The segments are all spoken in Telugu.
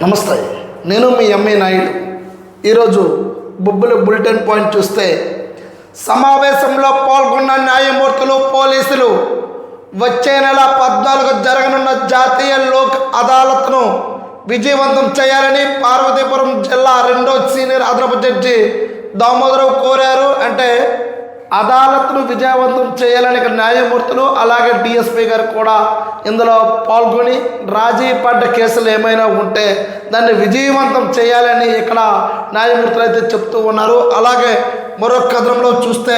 నమస్తే నేను మీ ఎంఏ నాయుడు. ఈరోజు బొబ్బుల బులెటిన్ పాయింట్ చూస్తే సమావేశంలో పాల్గొన్న న్యాయమూర్తులు పోలీసులు వచ్చే నెల పద్నాలుగు జరగనున్న జాతీయ లోక్ అదాలత్ను విజయవంతం చేయాలని పార్వతీపురం జిల్లా రెండో సీనియర్ అదనపు జడ్జి దామోదరావు కోరారు. అంటే అదాలత్ను విజయవంతం చేయాలని ఇక్కడ న్యాయమూర్తులు అలాగే డిఎస్పీ గారు కూడా ఇందులో పాల్గొని రాజీ పడ్డ కేసులు ఏమైనా ఉంటే దాన్ని విజయవంతం చేయాలని ఇక్కడ న్యాయమూర్తులు అయితే చెప్తూ ఉన్నారు. అలాగే మరొక కథనంలో చూస్తే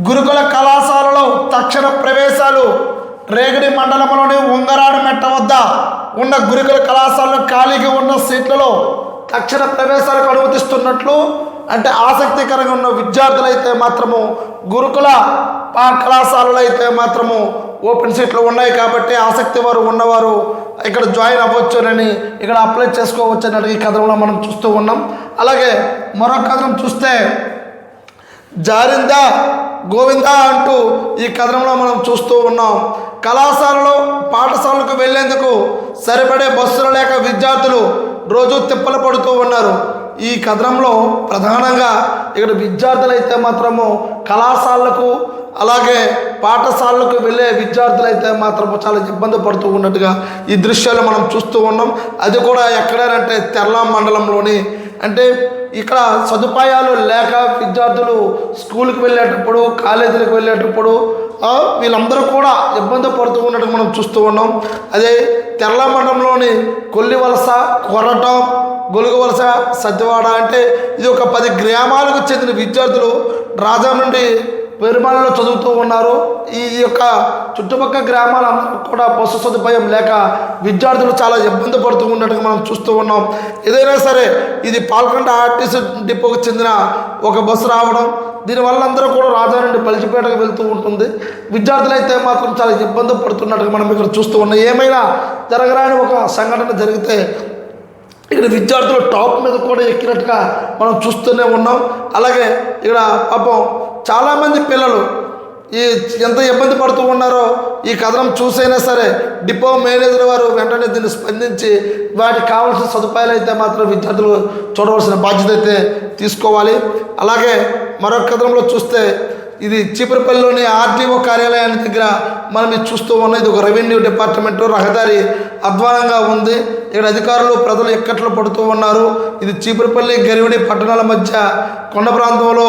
గురుకుల కళాశాలలో తక్షణ ప్రవేశాలు రేగడి మండలంలోని ఉంగరాడు మెట్ట వద్ద ఉన్న గురుకుల కళాశాలలో ఖాళీగా ఉన్న సీట్లలో తక్షణ ప్రవేశాలకు అనుమతిస్తున్నట్లు అంటే ఆసక్తికరంగా ఉన్న విద్యార్థులు అయితే మాత్రము గురుకుల పా- కళాశాలలో అయితే మాత్రము ఓపెన్ సీట్లు ఉన్నాయి కాబట్టి ఆసక్తి వారు ఉన్నవారు ఇక్కడ జాయిన్ అవ్వచ్చునని ఇక్కడ అప్లై చేసుకోవచ్చు అన్నట్టు ఈ కథనంలో మనం చూస్తూ ఉన్నాం. అలాగే మరొక కథనం చూస్తే జారిందా గోవిందా అంటూ ఈ కథనంలో మనం చూస్తూ ఉన్నాం. కళాశాలలో పాఠశాలకు వెళ్ళేందుకు సరిపడే బస్సులు లేక విద్యార్థులు రోజు తిప్పలు పడుతూ ఉన్నారు. ఈ కథనంలో ప్రధానంగా ఇక్కడ విద్యార్థులు అయితే మాత్రము కళాశాలకు అలాగే పాఠశాలకు వెళ్ళే విద్యార్థులు అయితే మాత్రము చాలా ఇబ్బంది పడుతూ ఉన్నట్టుగా ఈ దృశ్యాలు మనం చూస్తూ ఉన్నాం. అది కూడా ఎక్కడనంటే తెర్లా మండలంలోని అంటే ఇక్కడ సదుపాయాలు లేక విద్యార్థులు స్కూల్కి వెళ్ళేటప్పుడు కాలేజీలకు వెళ్ళేటప్పుడు వీళ్ళందరూ కూడా ఇబ్బంది పడుతూ ఉండటం మనం చూస్తూ ఉన్నాం. అదే తెరల మండలంలోని కొల్లి వలస కొరటం గొలుగు వలస సత్యవాడ అంటే ఇది ఒక పది గ్రామాలకు చెందిన విద్యార్థులు రాజా నుండి పెరుమాలలో చదువుతూ ఉన్నారు. ఈ యొక్క చుట్టుపక్కల గ్రామాలందరూ కూడా బస్సు సదుపాయం లేక విద్యార్థులు చాలా ఇబ్బంది పడుతూ ఉన్నట్టుగా మనం చూస్తూ ఉన్నాం. ఏదైనా సరే ఇది పాల్గొండ ఆర్టీసీ డిపోకు చెందిన ఒక బస్సు రావడం దీనివల్ల అందరూ కూడా రాజా నుండి వెళ్తూ ఉంటుంది. విద్యార్థులు అయితే మాత్రం చాలా ఇబ్బంది పడుతున్నట్టుగా మనం ఇక్కడ చూస్తూ ఉన్నాం. ఏమైనా జరగరాని ఒక సంఘటన జరిగితే ఇక్కడ విద్యార్థులు టాప్ మీద కూడా ఎక్కినట్టుగా మనం చూస్తూనే ఉన్నాం. అలాగే ఇక్కడ పాపం చాలామంది పిల్లలు ఈ ఎంత ఇబ్బంది పడుతూ ఉన్నారో ఈ కథనం చూసైనా సరే డిపో మేనేజర్ వారు వెంటనే దీన్ని స్పందించి వాటికి కావాల్సిన సదుపాయాలు అయితే మాత్రం విద్యార్థులు చూడవలసిన బాధ్యత అయితే తీసుకోవాలి. అలాగే మరొక కథనంలో చూస్తే ఇది చీపురపల్లిలోని ఆర్టీఓ కార్యాలయానికి దగ్గర మనం ఇది చూస్తూ ఉన్నాం. ఇది ఒక రెవెన్యూ డిపార్ట్మెంట్. రహదారి అధ్వానంగా ఉంది. ఇక్కడ అధికారులు ప్రజలు ఎక్కట్లు పడుతూ ఉన్నారు. ఇది చీపురపల్లి గరివిడి పట్టణాల మధ్య కొండ ప్రాంతంలో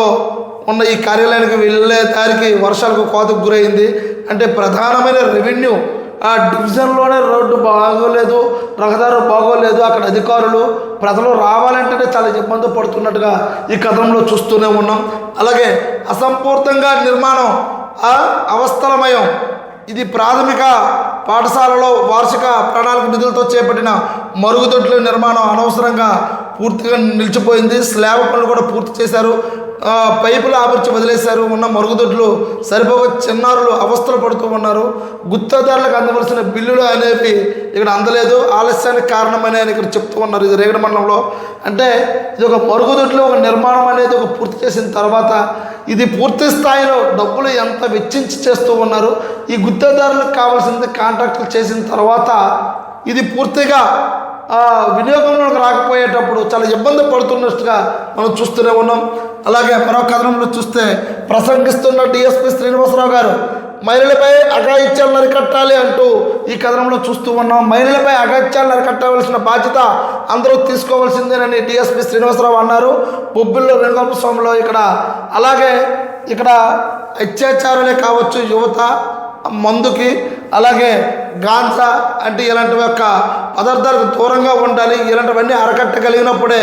ఉన్న ఈ కార్యాలయానికి వెళ్ళే దారికి వర్షాలకు కోతకు గురైంది. అంటే ప్రధానమైన రెవెన్యూ ఆ డివిజన్లోనే రోడ్డు బాగోలేదు రహదారు బాగోలేదు. అక్కడ అధికారులు ప్రజలు రావాలంటేనే చాలా ఇబ్బంది పడుతున్నట్టుగా ఈ కథనంలో చూస్తూనే ఉన్నాం. అలాగే అసంపూర్తంగా నిర్మాణం అవస్థలమయం. ఇది ప్రాథమిక పాఠశాలలో వార్షిక ప్రణాళిక నిధులతో చేపట్టిన మరుగుదొడ్ల నిర్మాణం అనవసరంగా పూర్తిగా నిలిచిపోయింది. స్లాబ్ పనులు కూడా పూర్తి చేశారు. పైపులు ఆపర్చి వదిలేశారు. ఉన్న మరుగుదొడ్లు సరిపోక చిన్నారులు అవస్థలు పడుతూ ఉన్నారు. గుత్తదారులకు అందవలసిన బిల్లులు అనేవి ఇక్కడ అందలేదు. ఆలస్యానికి కారణమని ఆయన ఇక్కడ చెప్తూ ఉన్నారు. ఇది రేగడ మండలంలో. అంటే ఇది ఒక మరుగుదొడ్లు ఒక నిర్మాణం అనేది ఒక పూర్తి చేసిన తర్వాత ఇది పూర్తి స్థాయిలో డబ్బులు ఎంత వెచ్చించి చేస్తూ ఉన్నారు. ఈ గుత్తదారులకు కావాల్సింది కాంట్రాక్టులు చేసిన తర్వాత ఇది పూర్తిగా వినియోగంలోకి రాకపోయేటప్పుడు చాలా ఇబ్బంది పడుతున్నట్టుగా మనం చూస్తూనే ఉన్నాం. అలాగే మరో కథనంలో చూస్తే ప్రసంగిస్తున్న డిఎస్పి శ్రీనివాసరావు గారు మహిళలపై అఘాయిత్యాలను అరికట్టాలి అంటూ ఈ కథనంలో చూస్తూ ఉన్నాం. మహిళలపై అఘాయిత్యాలను అరికట్టవలసిన బాధ్యత అందరూ తీసుకోవాల్సిందేనని డిఎస్పి శ్రీనివాసరావు అన్నారు. బొబ్బిల్లో వెనుగొప్ప స్వామిలో ఇక్కడ అలాగే ఇక్కడ అత్యాచారాలే కావచ్చు యువత మందుకి అలాగే గాంజా అంటే ఇలాంటి యొక్క పదార్థాలకు దూరంగా ఉండాలి. ఇలాంటివన్నీ అరకట్టగలిగినప్పుడే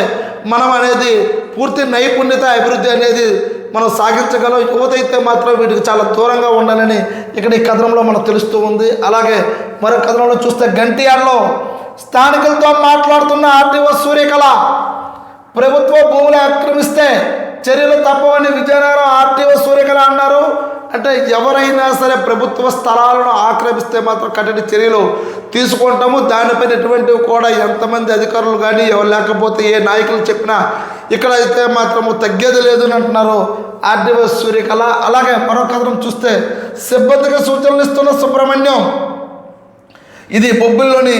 మనం అనేది పూర్తి నైపుణ్యత అభివృద్ధి అనేది మనం సాగించగలం. యువత అయితే మాత్రం వీటికి చాలా దూరంగా ఉండాలని ఇక్కడ ఈ కథనంలో మనకు తెలుస్తూ ఉంది. అలాగే మరో కథనంలో చూస్తే గంటియాడలో స్థానికులతో మాట్లాడుతున్న ఆర్టీఓ సూర్యకళ ప్రభుత్వ భూములు ఆక్రమిస్తే చర్యలు తప్పవని విజయనగరం అంటే ఎవరైనా సరే ప్రభుత్వ స్థలాలను ఆక్రమిస్తే మాత్రం కఠిన చర్యలు తీసుకుంటాము. దానిపైన ఎటువంటివి కూడా ఎంతమంది అధికారులు కానీ ఎవరు లేకపోతే ఏ నాయకులు చెప్పినా ఇక్కడ అయితే మాత్రము తగ్గేది లేదు అని అంటున్నారు ఆర్టీఓ సూర్యకళ. అలాగే మరొక కథనం చూస్తే సిబ్బందిగా సూచనలు ఇస్తున్న సుబ్రహ్మణ్యం. ఇది బొబ్బిల్లోని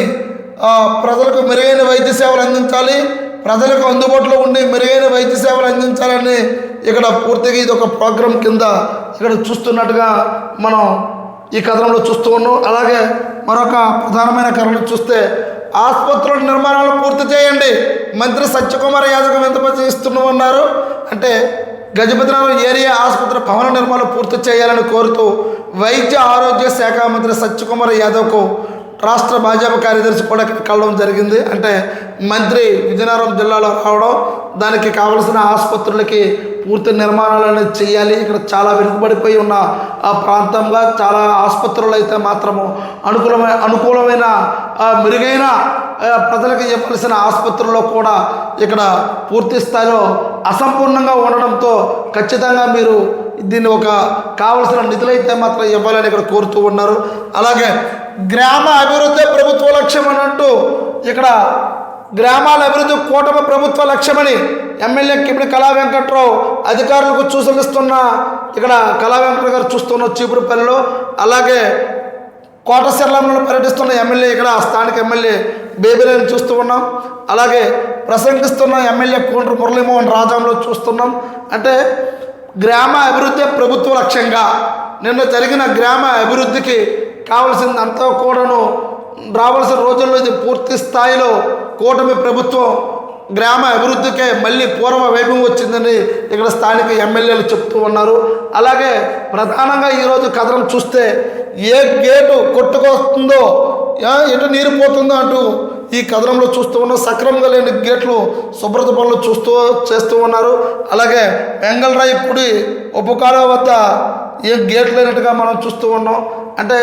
ప్రజలకు మెరుగైన వైద్య సేవలు అందించాలి. ప్రజలకు అందుబాటులో ఉండి మెరుగైన వైద్య సేవలు అందించాలని ఇక్కడ పూర్తిగా ఇది ఒక ప్రోగ్రాం కింద ఇక్కడ చూస్తున్నట్టుగా మనం ఈ కథనంలో చూస్తూ ఉన్నాం. అలాగే మరొక ప్రధానమైన కథనం చూస్తే ఆసుపత్రుల నిర్మాణాలు పూర్తి చేయండి. మంత్రి సత్యకుమార్ యాదవ్ ఎంత పని ఉన్నారు అంటే గజపతినగరం ఏరియా ఆసుపత్రి భవన నిర్మాణం పూర్తి చేయాలని కోరుతూ వైద్య ఆరోగ్య శాఖ మంత్రి సత్యకుమార్ యాదవ్కు రాష్ట్ర భాజపా కార్యదర్శి కూడా కలవడం జరిగింది. అంటే మంత్రి విజయనగరం జిల్లాలో రావడం దానికి కావలసిన ఆసుపత్రులకి పూర్తి నిర్మాణాలు అనేది చేయాలి. ఇక్కడ చాలా వెనుకబడిపోయి ఉన్న ఆ ప్రాంతంగా చాలా ఆసుపత్రులు అయితే మాత్రము అనుకూలమైన అనుకూలమైన మెరుగైన ప్రజలకు ఇవ్వాల్సిన ఆసుపత్రుల్లో కూడా ఇక్కడ పూర్తి స్థాయిలో అసంపూర్ణంగా ఉండడంతో ఖచ్చితంగా మీరు దీన్ని ఒక కావలసిన నిధులైతే మాత్రం ఇవ్వాలని ఇక్కడ కోరుతూ ఉన్నారు. అలాగే గ్రామ అభివృద్ధి ప్రభుత్వ లక్ష్యం అని అంటూ ఇక్కడ గ్రామాల అభివృద్ధి కూటమి ప్రభుత్వ లక్ష్యమని ఎమ్మెల్యే కిపిడి కళా వెంకట్రావు అధికారులకు సూచనలిస్తున్న ఇక్కడ కళా వెంకట గారు చూస్తున్న చీపురుపల్లిలో అలాగే కోటశర్లంలో పర్యటిస్తున్న ఎమ్మెల్యే ఇక్కడ స్థానిక ఎమ్మెల్యే బేబీలను చూస్తూ ఉన్నాం. అలాగే ప్రసంగిస్తున్న ఎమ్మెల్యే కోండ్రు మురళీమోహన్ రాజాంలో చూస్తున్నాం. అంటే గ్రామ అభివృద్ధి ప్రభుత్వ లక్ష్యంగా నిన్న జరిగిన గ్రామ అభివృద్ధికి కావలసిందంతా కూడాను రావాల్సిన రోజుల్లో ఇది పూర్తి స్థాయిలో కూటమి ప్రభుత్వం గ్రామ అభివృద్ధికే మళ్ళీ పూర్వ వైభవం వచ్చిందని ఇక్కడ స్థానిక ఎమ్మెల్యేలు చెప్తూ ఉన్నారు. అలాగే ప్రధానంగా ఈరోజు కథనం చూస్తే ఏ గేటు కొట్టుకొస్తుందో ఎటు నీరు పోతుందో అంటూ ఈ కథనంలో చూస్తూ ఉన్నాం. సక్రమంగా లేని గేట్లు శుభ్రత పనులు చూస్తూ చేస్తూ ఉన్నారు. అలాగే వెంగళరాయి కుడి ఉపకాలం వద్ద ఏ గేట్లు లేనట్టుగా మనం చూస్తూ ఉన్నాం. అంటే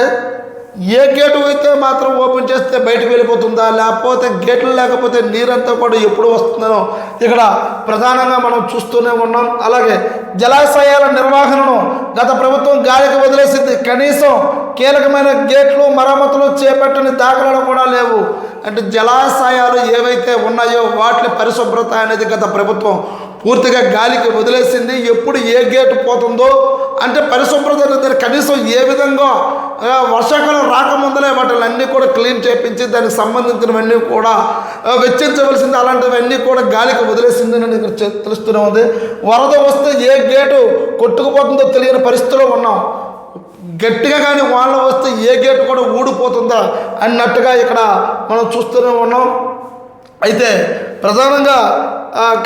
ఏ గేటు అయితే మాత్రం ఓపెన్ చేస్తే బయటకు వెళ్ళిపోతుందా? లేకపోతే గేట్లు లేకపోతే నీరంతా కూడా ఎప్పుడు వస్తుందనో ఇక్కడ ప్రధానంగా మనం చూస్తూనే ఉన్నాం. అలాగే జలాశయాల నిర్వహణను గత ప్రభుత్వం గాలికి వదిలేసింది. కనీసం కీలకమైన గేట్లు మరమ్మతులు చేపట్టని దాఖలాలు కూడా లేవు. అంటే జలాశయాలు ఏవైతే ఉన్నాయో వాటి పరిశుభ్రత అనేది గత ప్రభుత్వం పూర్తిగా గాలికి వదిలేసింది. ఎప్పుడు ఏ గేటు పోతుందో అంటే పరిశుభ్రత అనేది కనీసం ఏ విధంగా వర్షాకాలం రాకముందలే వాటిని అన్నీ కూడా క్లీన్ చేపించి దానికి సంబంధించినవన్నీ కూడా వెచ్చించవలసింది. అలాంటివన్నీ కూడా గాలికి వదిలేసింది అని ఇక్కడ తెలుస్తూనే ఉంది. వరద వస్తే ఏ గేటు కొట్టుకుపోతుందో తెలియని పరిస్థితిలో ఉన్నాం. గట్టిగా కానీ వాళ్ళ వస్తే ఏ గేటు కూడా ఊడిపోతుందా అన్నట్టుగా ఇక్కడ మనం చూస్తూనే ఉన్నాం. అయితే ప్రధానంగా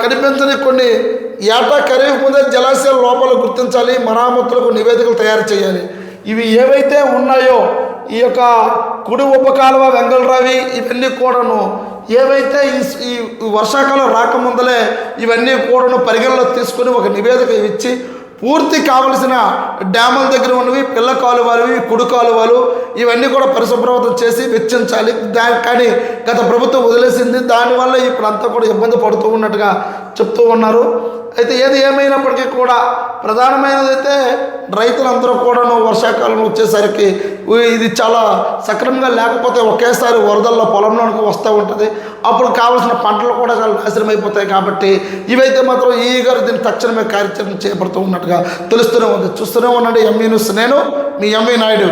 కనిపించని కొన్ని ఏటా ఖరీఫ్ ముందే జలాశయాల లోపాలు గుర్తించాలి మరామతులకు నివేదికలు తయారు చేయాలి. ఇవి ఏవైతే ఉన్నాయో ఈ యొక్క కుడి ఉపకాలువ వెంగళరావి ఇవన్నీ కూడాను ఏవైతే ఈ వర్షాకాలం రాకముందలే ఇవన్నీ కూడాను పరిగణలో తీసుకుని ఒక నివేదిక ఇచ్చి పూర్తి కావలసిన డ్యాముల దగ్గర ఉన్నవి పిల్ల కాలువలు కుడి కాలువలు ఇవన్నీ కూడా పరిశుభ్రతం చేసి వెచ్చించాలి. దా కానీ గత ప్రభుత్వం వదిలేసింది. దానివల్ల ఇప్పుడు అంతా కూడా ఇబ్బంది పడుతూ ఉన్నట్టుగా చెప్తూ ఉన్నారు. అయితే ఏది ఏమైనప్పటికీ కూడా ప్రధానమైనది అయితే రైతులందరూ కూడాను వర్షాకాలం వచ్చేసరికి ఇది చాలా సక్రమంగా లేకపోతే ఒకేసారి వరదల్లో పొలంలోనికి వస్తూ ఉంటుంది. అప్పుడు కావాల్సిన పంటలు కూడా చాలా నాశనం అయిపోతాయి కాబట్టి ఇవైతే మాత్రం ఈ గారు దీన్ని తక్షణమే కార్యాచరణ చేపడుతూ ఉన్నట్టుగా తెలుస్తూనే ఉంది. చూస్తూనే ఉండండి. ఎంఈ న్యూస్ నేను మీ ఎంఈ నాయుడు